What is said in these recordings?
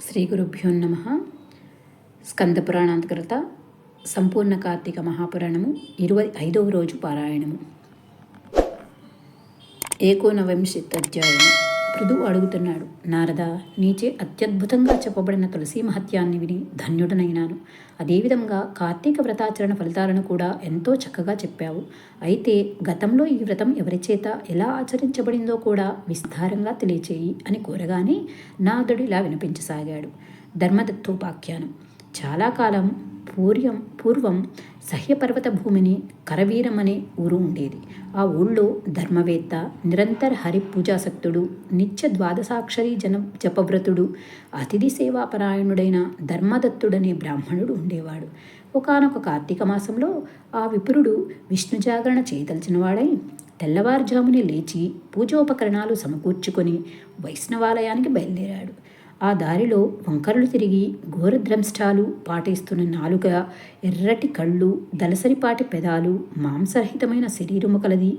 శ్రీ గురుభ్యో నమ. స్కంద పురాణాంతర్గత సంపూర్ణ కార్తీక మహాపురాణము ఇరవై ఐదవ రోజు పారాయణము. ఏకోనవింశత్యధ్యాయము పృథువు అడుగుతున్నాడు నారద నీచే అత్యద్భుతంగా చెప్పబడిన తులసీ మహత్యాన్ని విని ధన్యుడనైనాను. అదేవిధంగా కార్తీక వ్రతాచరణ ఫలితాలను కూడా ఎంతో చక్కగా చెప్పావు. అయితే గతంలో ఈ వ్రతం ఎవరి చేత ఎలా ఆచరించబడిందో కూడా విస్తారంగా తెలియచేయి అని కోరగానే నాదుడు ఇలా వినిపించసాగాడు. ధర్మదత్తోపాఖ్యానం. చాలా కాలం పూర్యం పూర్వం సహ్యపర్వత భూమిని కరవీరం అనే ఊరు ఉండేది. ఆ ఊళ్ళో ధర్మవేత్త నిరంతర హరి పూజాసక్తుడు నిత్య ద్వాదశాక్షరి జన జపవ్రతుడు అతిథి సేవాపరాయణుడైన ధర్మదత్తుడనే బ్రాహ్మణుడు ఉండేవాడు. ఒకనొక కార్తీక మాసంలో ఆ విపురుడు విష్ణు జాగరణ చేయదలిచినవాడై తెల్లవారుజామునే లేచి పూజోపకరణాలు సమకూర్చుకొని వైష్ణవాలయానికి బయలుదేరాడు. ఆ దారిలో వంకరలు తిరిగి ఘోరద్రంష్టాలు పాటిస్తున్న నాలుక ఎర్రటి కళ్ళు దలసరిపాటి పెదాలు మాంసరహితమైన శరీరము కలది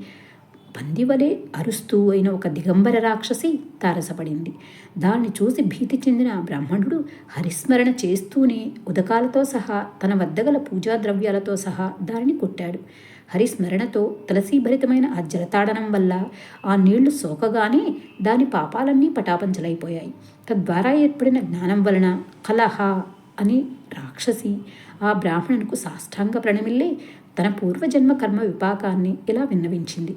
పందివలే అరుస్తూ అయిన ఒక దిగంబర రాక్షసి తారసపడింది. దాన్ని చూసి భీతి చెందిన బ్రాహ్మణుడు హరిస్మరణ చేస్తూనే ఉదకాలతో సహా తన వద్దగల పూజా ద్రవ్యాలతో సహా దానిని కొట్టాడు. హరిస్మరణతో తులసీభరితమైన ఆ జలతాడనం వల్ల ఆ నీళ్ళు సోకగానే దాని పాపాలన్నీ పటాపంచలైపోయాయి. తద్వారా ఏర్పడిన జ్ఞానం వలన కలహ అని రాక్షసి ఆ బ్రాహ్మణునికి సాష్టాంగ ప్రణమిల్లే తన పూర్వజన్మ కర్మ విపాకాన్ని ఇలా విన్నవించింది.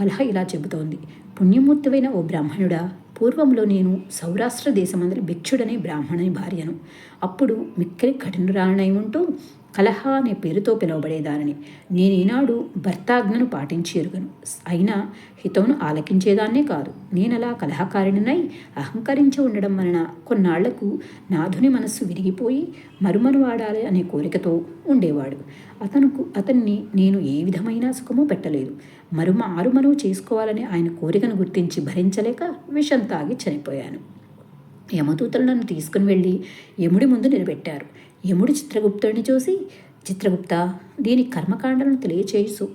కలహ ఇలా చెబుతోంది. పుణ్యమూర్తివైన ఓ బ్రాహ్మణుడా పూర్వంలో నేను సౌరాష్ట్ర దేశమందరి భిక్షుడనే బ్రాహ్మణుని భార్యను. అప్పుడు మిక్కిలి కఠినరాణై ఉంటూ కలహ అనే పేరుతో పిలువబడేదానిని. నేను ఈనాడు భర్తాజ్ఞను పాటించి ఎరుగను. అయినా హితవును ఆలకించేదాన్నే కాదు. నేనలా కలహకారిణనై అహంకరించి ఉండడం వలన కొన్నాళ్ళకు నాధుని మనస్సు విరిగిపోయి మరుమను వాడాలి అనే కోరికతో ఉండేవాడు. అతనుకు అతన్ని నేను ఏ విధమైన సుఖమూ పెట్టలేదు. మరుమ ఆరుమనువు చేసుకోవాలని ఆయన కోరికను గుర్తించి భరించలేక విషం తాగి చనిపోయాను. యమదూతలు నన్ను తీసుకుని వెళ్ళి యముడి ముందు నిలబెట్టారు. యముడు చిత్రగుప్తుడిని చూసి చిత్రగుప్త దీని కర్మకాండలను తెలియచేయు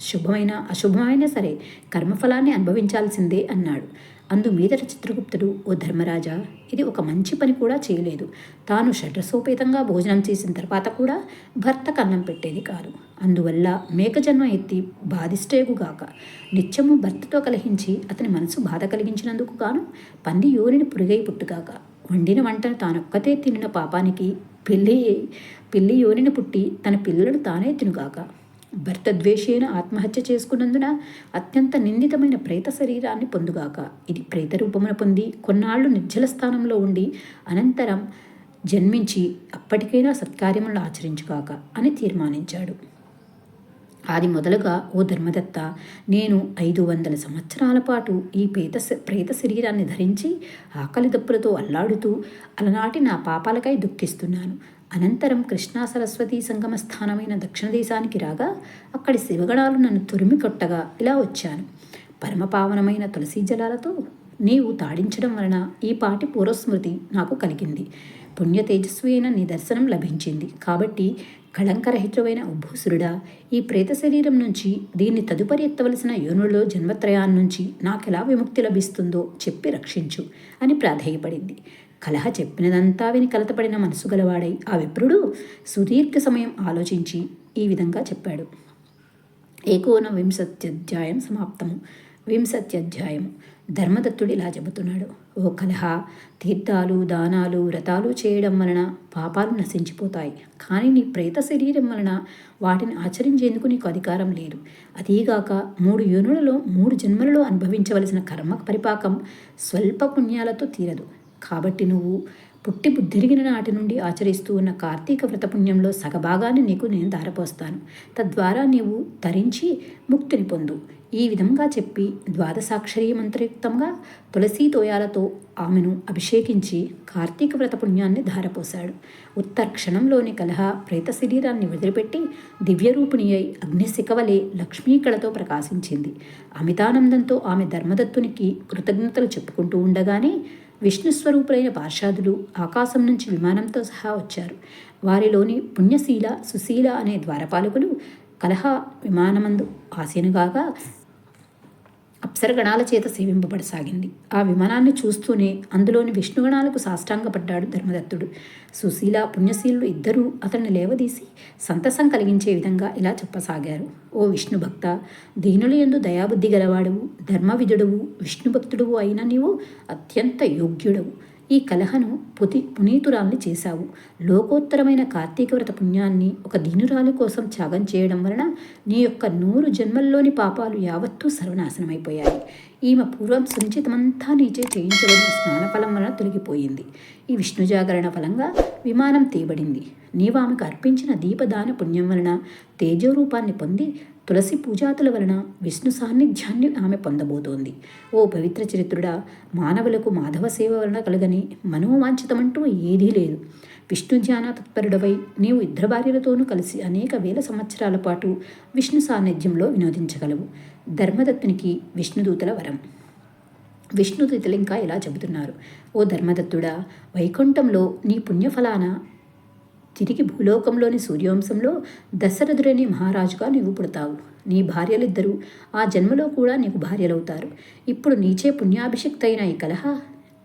శుభమైన అశుభమైన సరే కర్మఫలాన్ని అనుభవించాల్సిందే అన్నాడు. అందు మీదట చిత్రగుప్తుడు ఓ ధర్మరాజా ఇది ఒక మంచి పని కూడా చేయలేదు. తాను షడ్రసోపేతంగా భోజనం చేసిన తర్వాత కూడా భర్త కన్నం పెట్టేది కాదు. అందువల్ల మేకజన్మ ఎత్తి బాధిష్టేగుగాక నిత్యము భర్తతో కలహించి అతని మనసు బాధ కలిగించినందుకు గాను పంది యోనిని పురుగై పుట్టుగాక. వండిన వంటను తానొక్కతే తినిన పాపానికి పెళ్ళి పిల్లి యోనిని పుట్టి తన పిల్లలను తానే తినుగాక. భర్త ద్వేషేన ఆత్మహత్య చేసుకున్నందున అత్యంత నిందితమైన ప్రేత శరీరాన్ని పొందుగాక. ఇది ప్రేత రూపమున పొంది కొన్నాళ్ళు నిర్జల స్థానంలో ఉండి అనంతరం జన్మించి అప్పటికైనా సత్కార్యములను ఆచరించుగాక అని తీర్మానించాడు. అది మొదలుగా ఓ ధర్మదత్త నేను ఐదు వందల సంవత్సరాల పాటు ఈ ప్రేత ప్రేత శరీరాన్ని ధరించి ఆకలి దప్పులతో అల్లాడుతూ అలనాటి నా పాపాలకై దుఃఖిస్తున్నాను. అనంతరం కృష్ణా సరస్వతి సంగమ స్థానమైన దక్షిణ దేశానికి రాగా అక్కడి శివగణాలు నన్ను తురిమి కొట్టగా ఇలా వచ్చాను. పరమపావనమైన తులసీ జలాలతో నీవు తాడించడం వలన ఈ పాటి పూర్వస్మృతి నాకు కలిగింది. పుణ్య అయిన నిదర్శనం లభించింది. కాబట్టి కళంకరహితుడైన ఉభూసురుడా ఈ ప్రేత శరీరం నుంచి దీన్ని తదుపరి ఎత్తవలసిన యోనుల్లో జన్మత్రయాన్నించి నాకెలా విముక్తి లభిస్తుందో చెప్పి రక్షించు అని ప్రాధేయపడింది. కలహ చెప్పినదంతా విని కలతపడిన మనసు గలవాడై ఆ విప్రుడు సుదీర్ఘ సమయం ఆలోచించి ఈ విధంగా చెప్పాడు. ఏకోన వింశత్యధ్యాయం సమాప్తము. వింశత్యధ్యాయము. ధర్మదత్తుడు ఇలా చెబుతున్నాడు. ఓ కలహ. తీర్థాలు దానాలు వ్రతాలు చేయడం వలన పాపాలు నశించిపోతాయి. కానీ నీ ప్రేత శరీరం వలన వాటిని ఆచరించేందుకు నీకు అధికారం లేదు. అదీగాక మూడు యోనులలో మూడు జన్మలలో అనుభవించవలసిన కర్మ పరిపాకం స్వల్ప పుణ్యాలతో తీరదు. కాబట్టి నువ్వు పుట్టి బుద్ధిరిగిన నాటి నుండి ఆచరిస్తూ ఉన్న కార్తీక వ్రతపుణ్యంలో సగభాగాన్ని నీకు నేను ధారపోస్తాను. తద్వారా నీవు ధరించి ముక్తిని పొందు. ఈ విధంగా చెప్పి ద్వాదశాక్షరీ మంత్రయుక్తంగా తులసీ తోయాలతో ఆమెను అభిషేకించి కార్తీక వ్రత పుణ్యాన్ని ధారపోశాడు ఉత్తర్క్షణంలోని కలహ ప్రేత శరీరాన్ని వదిలిపెట్టి దివ్యరూపిణి అయి అగ్నిశిఖవలే లక్ష్మీకళతో ప్రకాశించింది. అమితానందంతో ఆమె ధర్మదత్తునికి కృతజ్ఞతలు చెప్పుకుంటూ ఉండగానే విష్ణుస్వరూపులైన పార్షాదులు ఆకాశం నుంచి విమానంతో సహా వచ్చారు. వారిలోని పుణ్యశీల సుశీల అనే ద్వారపాలకులు కలహ విమానమందు ఆసీనుగాగా అప్సరగణాల చేత సేవింపబడసాగింది. ఆ విమానాన్ని చూస్తూనే అందులోని విష్ణుగణాలకు సాష్టాంగపడ్డాడు ధర్మదత్తుడు. సుశీల పుణ్యశీలు ఇద్దరూ అతన్ని లేవదీసి సంతసం కలిగించే విధంగా ఇలా చెప్పసాగారు. ఓ విష్ణు భక్త దీనుల ఎందు దయాబుద్ధి గలవాడవు ధర్మవిధుడవు విష్ణుభక్తుడువు అయిన నీవు అత్యంత యోగ్యుడవు. ఈ కలహను పుతి పునీతురాల్ని చేశావు. లోకోత్తరమైన కార్తీక వ్రత పుణ్యాన్ని ఒక దీనురాలి కోసం త్యాగం చేయడం వలన నీ యొక్క నూరు జన్మల్లోని పాపాలు యావత్తూ సర్వనాశనమైపోయాయి. ఈమె పూర్వం సునిశ్చితమంతా నీచే చేయించబడిన స్నానఫలం వలన తొలగిపోయింది. ఈ విష్ణు జాగరణ ఫలంగా విమానం తీయబడింది నీవు ఆమెకు అర్పించిన దీపదాన పుణ్యం వలన తేజోరూపాన్ని పొంది తులసి పూజాతుల వలన విష్ణు సాన్నిధ్యాన్ని ఆమె పొందబోతోంది. ఓ పవిత్ర చరిత్రుడా మానవులకు మాధవ సేవ వలన కలగని మనోవాంఛితమంటూ ఏదీ లేదు. విష్ణు ధ్యాన తత్పరుడవై నీవు ఇద్దరు భార్యలతోనూ కలిసి అనేక వేల సంవత్సరాల పాటు విష్ణు సాన్నిధ్యంలో వినోదించగలవు. ధర్మదత్తునికి విష్ణుదూతల వరం. విష్ణుదూతలు ఇంకా ఇలా చెబుతున్నారు. ఓ ధర్మదత్తుడా వైకుంఠంలో నీ పుణ్యఫలాన తిరిగి భూలోకంలోని సూర్యవంశంలో దశరథుడని మహారాజుగా నీవు పుడతావు. నీ భార్యలిద్దరూ ఆ జన్మలో కూడా నీకు భార్యలవుతారు. ఇప్పుడు నీచే పుణ్యాభిషిక్తైన ఈ కలహ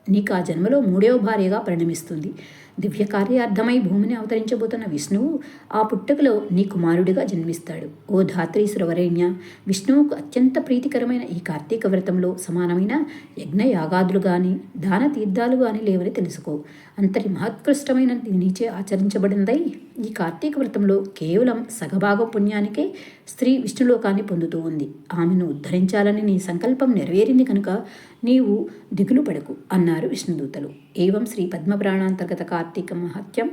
నీకు ఆ జన్మలో మూడవ భార్యగా పరిణమిస్తుంది. దివ్య కార్యార్థమై భూమిని అవతరించబోతున్న విష్ణువు ఆ పుట్టకలో నీ కుమారుడిగా జన్మిస్తాడు. ఓ ధాత్రీశ్వర వరేణ్య విష్ణువుకు అత్యంత ప్రీతికరమైన ఈ కార్తీక వ్రతంలో సమానమైన యజ్ఞయాగాదులు కానీ దాన తీర్థాలు కానీ లేవని తెలుసుకో. అంతటి మహత్కృష్టమైన నీచే ఆచరించబడిందై ఈ కార్తీక వ్రతంలో కేవలం సగభాగ పుణ్యానికే స్త్రీ విష్ణులోకాన్ని పొందుతూ ఉంది. ఆమెను ఉద్ధరించాలని నీ సంకల్పం నెరవేరింది కనుక నీవు దిగులు పడకు అన్నారు విష్ణుదూతలు. ఏవం శ్రీ పద్మపురాణాంతర్గత కార్తీక మహత్యం.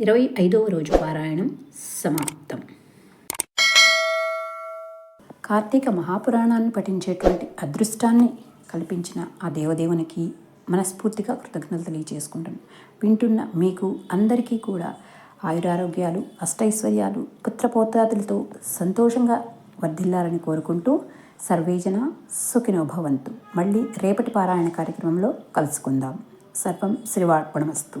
ఇరవై ఐదవ రోజు పారాయణం సమాప్తం. కార్తీక మహాపురాణాన్ని పఠించేటువంటి అదృష్టాన్ని కల్పించిన ఆ దేవదేవునికి మనస్ఫూర్తిగా కృతజ్ఞతలు తెలియజేసుకుంటాను వింటున్న మీకు అందరికీ కూడా ఆయురారోగ్యాలు అష్టైశ్వర్యాలు పుత్రపోతాదులతో సంతోషంగా వర్ధిల్లాలని కోరుకుంటూ సర్వేజన సుఖినోభవంతు మళ్ళీ రేపటి పారాయణ కార్యక్రమంలో కలుసుకుందాం. సర్వం శ్రీవార్పణమస్తు